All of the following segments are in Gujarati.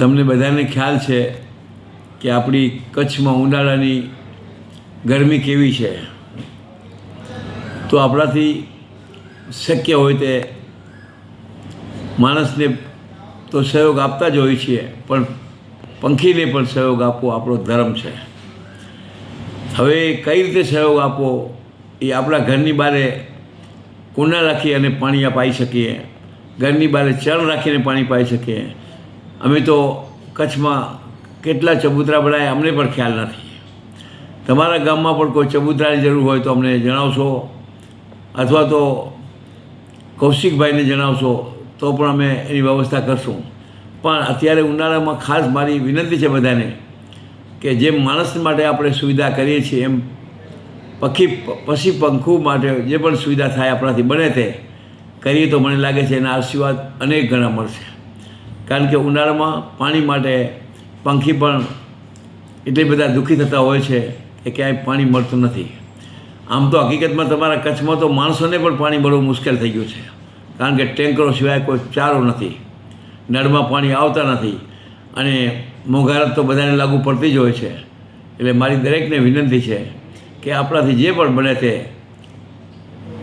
તમને બધાને ખ્યાલ છે કે આપણી કચ્છમાં ઉનાળાની ગરમી કેવી છે? તો આપણાથી શક્ય હોય તે માણસને તો સહયોગ આપતા જ હોઈએ છીએ, પણ પંખીને પણ સહયોગ આપવો આપણો ધર્મ છે. હવે કઈ રીતે સહયોગ આપવો એ આપણા ઘરની બારે કુંડા રાખી અને પાણી અપાઈ શકીએ, ઘરની બારે ચણ રાખીને પાણી પાઈ શકીએ અમે તો કચ્છમાં કેટલા ચબૂતરા બનાવ્યા અમને પણ ખ્યાલ નથી. તમારા ગામમાં પણ કોઈ ચબૂતરાની જરૂર હોય તો અમને જણાવશો. અથવા તો કૌશિકભાઈને જણાવશો, તો પણ અમે એની વ્યવસ્થા કરશું. પણ અત્યારે ઉનાળામાં ખાસ મારી વિનંતી છે બધાને કે જેમ માણસ માટે આપણે સુવિધા કરીએ છીએ, એમ પક્ષી પશી પંખુ માટે જે પણ સુવિધા થાય આપણાથી બને તે, કરીએ તો મને લાગે છે એના આશીર્વાદ અનેક ગણા મળશે. કારણ કે ઉનાળામાં પાણી માટે પંખી પણ એટલી બધા દુઃખી થતા હોય છે કે ક્યાંય પાણી મળતું નથી. આમ તો હકીકતમાં તમારા કચ્છમાં તો માણસોને પણ પાણી મળવું મુશ્કેલ થઈ ગયું છે. કારણ કે ટેન્કરો સિવાય કોઈ ચારો નથી. નળમાં પાણી આવતા નથી. અને મોંઘારત તો બધાને લાગુ પડતી જ હોય છે. એટલે મારી દરેકને વિનંતી છે કે આપણાથી જે પણ બને તે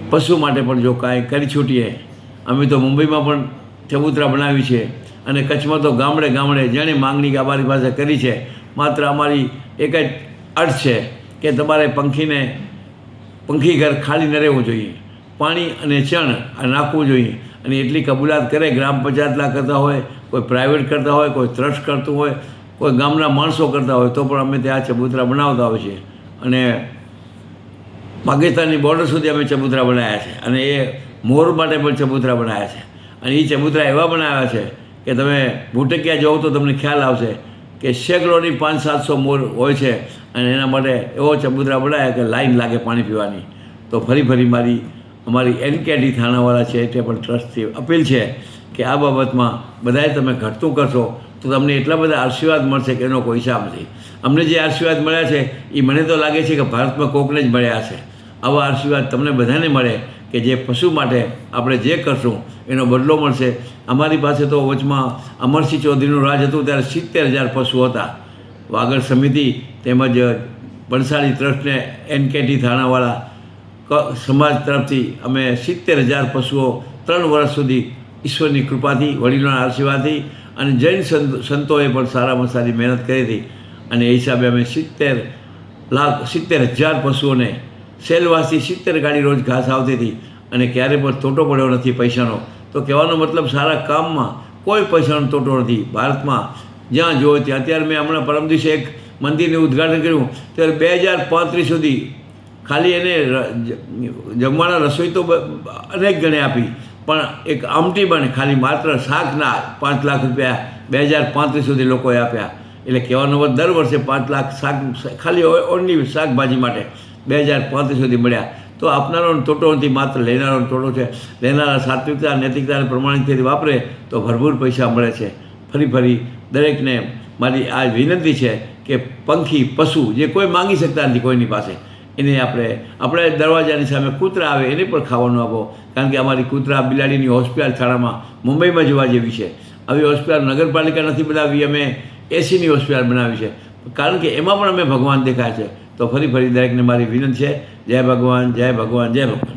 પશુ માટે પણ જો કાંઈ કરી છૂટીએ. અમે તો મુંબઈમાં પણ ચબૂતરા બનાવી છે. અને કચ્છમાં તો ગામડે ગામડે જેણે માંગણી અમારી પાસે કરી છે, માત્ર અમારી એક જ અર્થ છે કે તમારે પંખીને, પંખી ઘર ખાલી ન રહેવું જોઈએ. પાણી અને ચણ આ નાખવું જોઈએ. અને એટલી કબૂલાત કરે, ગ્રામ પંચાયતના કરતા હોય, કોઈ પ્રાઇવેટ કરતા હોય, કોઈ ટ્રસ્ટ કરતું હોય, કોઈ ગામના માણસો કરતા હોય, તો પણ અમે ત્યાં ચબૂતરા બનાવતા હોય છે અને પાકિસ્તાનની બોર્ડર સુધી અમે ચબૂતરા બનાવ્યા છે. અને એ મોર માટે પણ ચબૂતરા બનાવ્યા છે. અને એ ચબૂતરા એવા બનાવ્યા છે કે તમે ભૂટકિયા જાઓ તો તમને ખ્યાલ આવશે કે સેંકડોની પાંચ સાતસો મોર હોય છે અને એના માટે એવો ચબૂતરા બનાવ્યા કે લાઈન લાગે પાણી પીવાની. તો ફરી ફરી મારી, અમારી એનકેડી થાણાવાળા છે તે પણ ટ્રસ્ટથી અપીલ છે કે આ બાબતમાં બધાએ તમે ઘટતું કરશો તો તમને એટલા બધા આશીર્વાદ મળશે કે એનો કોઈ હિસાબ નથી. અમને જે આશીર્વાદ મળ્યા છે એ મને તો લાગે છે કે ભારતમાં કોકને જ મળ્યા છે આવા આશીર્વાદ તમને બધાને મળે કે જે પશુ માટે આપણે જે કરશું, એનો બદલો મળશે. અમારી પાસે તો વચમાં અમરસિંહ ચૌધરીનું રાજ હતું, ત્યારે સિત્તેર હજાર પશુ હતા. વાગડ સમિતિ તેમજ વણસાલી ટ્રસ્ટને એનકેટી થાણાવાળા સમાજ તરફથી અમે સિત્તેર હજાર પશુઓ ત્રણ વર્ષ સુધી ઈશ્વરની કૃપાથી, વડીલોના આશીર્વાદથી અને જૈન સંત, સંતોએ પણ સારામાં સારી મહેનત કરી હતી. અને એ હિસાબે અમે સિત્તેર લાખ, સિત્તેર હજાર પશુઓને સેલવાસી સિત્તેર ગાડી રોજ ઘાસ આવતી હતી અને ક્યારે પણ તોટો પડ્યો નથી પૈસાનો. તો કહેવાનો મતલબ સારા કામમાં કોઈ પૈસાનો તોટો નથી. ભારતમાં જ્યાં જોયો ત્યાં. અત્યારે મેં હમણાં પરમ દિવસે એક મંદિરનું ઉદ્ઘાટન કર્યું. ત્યારે બે હજાર પાંત્રીસ સુધી ખાલી એને જમવાના રસોઈ તો અનેક ગણે આપી. પણ એક આમટી બને, ખાલી માત્ર શાકના પાંચ લાખ રૂપિયા બે હજાર પાંત્રીસ સુધી લોકોએ આપ્યા. એટલે કહેવાનો દર વર્ષે પાંચ લાખ શાક, ખાલી ઓનલી શાકભાજી માટે. બે હજાર પાંત્રીસ સુધી મળ્યા. તો આપનારો તોટો નથી માત્ર લેનારો તોટો છે. લેનારા સાત્વિકતા નૈતિકતા અને પ્રમાણિકતાથી વાપરે તો ભરપૂર પૈસા મળે છે. ફરી ફરી દરેકને મારી આ વિનંતી છે કે પંખી, પશુ જે કોઈ માંગી શકતા નથી કોઈની પાસે, એને આપણે આપણે દરવાજાની સામે કૂતરા આવે એને પણ ખાવાનું આપો. કારણ કે અમારી કૂતરા બિલાડીની હોસ્પિટલ શાળામાં મુંબઈમાં જોવા જેવી છે. આવી હોસ્પિટલ નગરપાલિકા નથી બનાવી, અમે એસીની હોસ્પિટલ બનાવી છે. કારણ કે એમાં પણ અમે ભગવાન દેખાય છે. તો ફરી ફરી દરેકને મારી વિનંતી છે. જય ભગવાન જય ભગવાન જય ભગવાન.